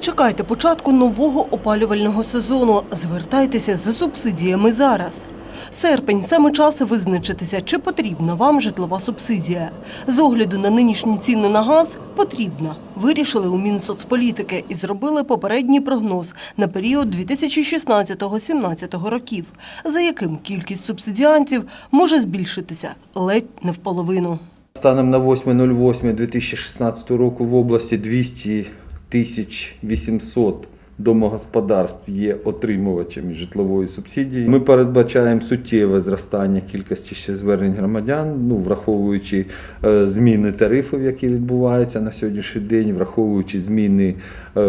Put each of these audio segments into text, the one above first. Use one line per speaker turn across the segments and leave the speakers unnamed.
чекайте початку нового опалювального сезону. Звертайтеся за субсидіями зараз. Серпень саме час визначитися, чи потрібна вам житлова субсидія. З огляду на нинішні ціни на газ потрібна. Вирішили у Мінсоцполітики і зробили попередній прогноз на період 2016-17 років, за яким кількість субсидіантів може збільшитися ледь не в половину.
Станом на 8.08.2016 року в області 200 тисяч 800 домогосподарств є отримувачами житлової субсидії. Ми передбачаємо суттєве зростання кількості ще звернень громадян, ну, враховуючи е, зміни тарифів, які відбуваються на сьогоднішній день, враховуючи зміни е,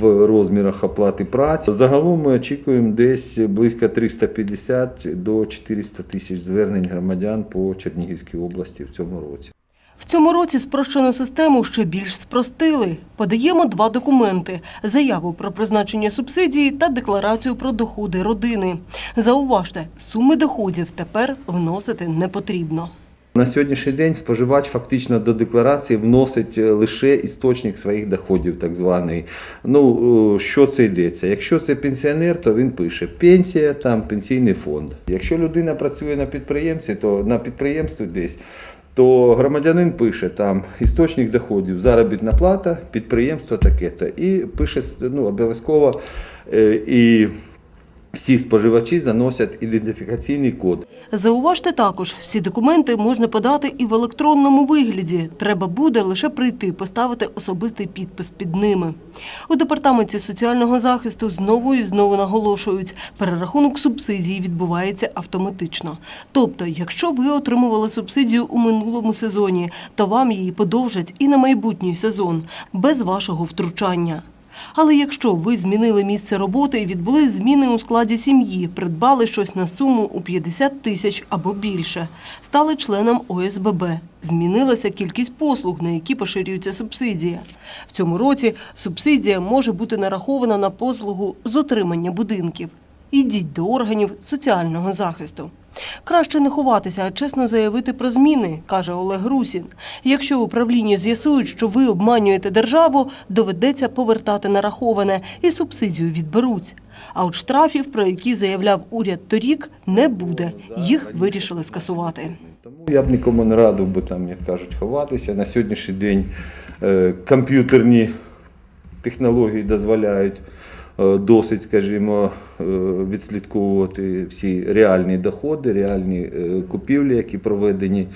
в розмірах оплати праці. Загалом ми очікуємо десь близько 350 до 400 тисяч звернень громадян по Чернігівській області в цьому році.
В цьому році спрощену систему ще більш спростили. Подаємо два документи: заяву про призначення субсидії та декларацію про доходи родини. Зауважте, суми доходів тепер вносити не потрібно.
На сьогоднішній день споживач фактично до декларації вносить е, лише істочник своїх доходів, так званий. Ну, е, що це йдеться? Якщо це пенсіонер, то він пише пенсія, там пенсійний фонд. Якщо людина працює на підприємстві, то на підприємстві десь. То громадянин пише там істочник доходів, заробітна плата, підприємство таке-то. І пише ну, обов'язково е, і всі споживачі заносять ідентифікаційний код.
Зауважте також, всі документи можна подати і в електронному вигляді. Треба буде лише прийти, поставити особистий підпис під ними. У департаменті соціального захисту знову і знову наголошують, перерахунок субсидій відбувається автоматично. Тобто, якщо ви отримували субсидію у минулому сезоні, то вам її подовжать і на майбутній сезон без вашого втручання. Але якщо ви змінили місце роботи і відбули зміни у складі сім'ї, придбали щось на суму у 50 тисяч або більше, стали членом ОСББ, змінилася кількість послуг, на які поширюється субсидія. В цьому році субсидія може бути нарахована на послугу з отримання будинків. Ідіть до органів соціального захисту. Краще не ховатися, а чесно заявити про зміни, каже Олег Русін. Якщо в управлінні з'ясують, що ви обманюєте державу, доведеться повертати нараховане і субсидію відберуть. А от штрафів, про які заявляв уряд торік, не буде. Їх вирішили скасувати.
Тому я б нікому не радив би там, як кажуть, ховатися. На сьогоднішній день е, комп'ютерні технології дозволяють досить, скажімо, е, відслідковувати всі реальні доходи, реальні е, купівлі, які проведені.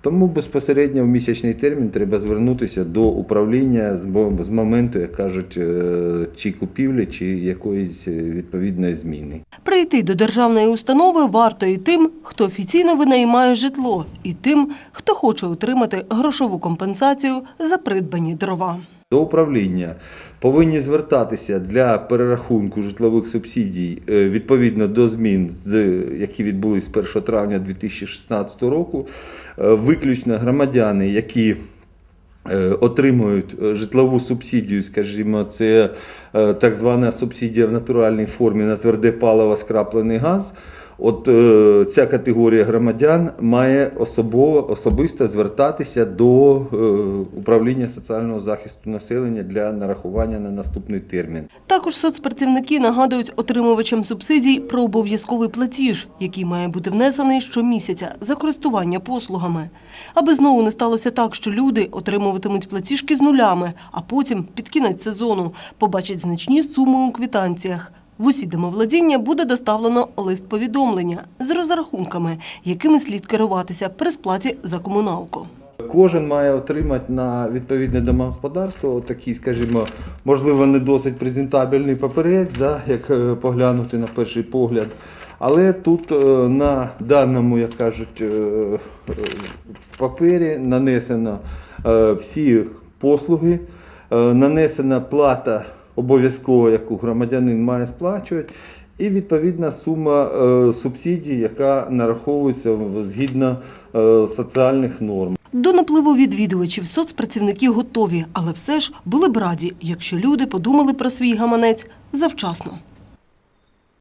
Тому безпосередньо в місячний термін треба звернутися до управління з мо- з моменту, як кажуть, е, чи купівлі, чи якоїсь е, відповідної зміни.
Прийти до державної установи варто і тим, хто офіційно винаймає житло, і тим, хто хоче отримати грошову компенсацію за придбані дрова.
До управління повинні звертатися для перерахунку житлових субсидій е, відповідно до змін, які відбулись з 1 травня 2016 року, е, виключно громадяни, які е, отримують житлову субсидію, скажімо, це так звана субсидія в натуральній формі на тверде паливо скраплений газ. От е, ця категорія громадян має особово, особисто звертатися до е, управління соціального захисту населення для нарахування на наступний термін.
Також соцпрацівники нагадують отримувачам субсидій про обов'язковий платіж, який має бути внесений щомісяця за користування послугами. Аби знову не сталося так, що люди отримуватимуть платіжки з нулями, а потім під кінець сезону побачать значні суми у квитанціях. В усі домовладіння буде доставлено лист повідомлення з розрахунками, якими слід керуватися при сплаті за комуналку.
Кожен має отримати на відповідне домогосподарство такий, скажімо, можливо, не досить презентабельний паперець, да, як е, поглянути на перший погляд. Але тут е, на даному, як кажуть, е, папері нанесено всі послуги, нанесена плата обов'язково, яку громадянин має сплачувати, і відповідна сума е, субсидій, яка нараховується згідно е, соціальних норм.
До напливу відвідувачів соцпрацівники готові, але все ж були б раді, якщо люди подумали про свій гаманець завчасно.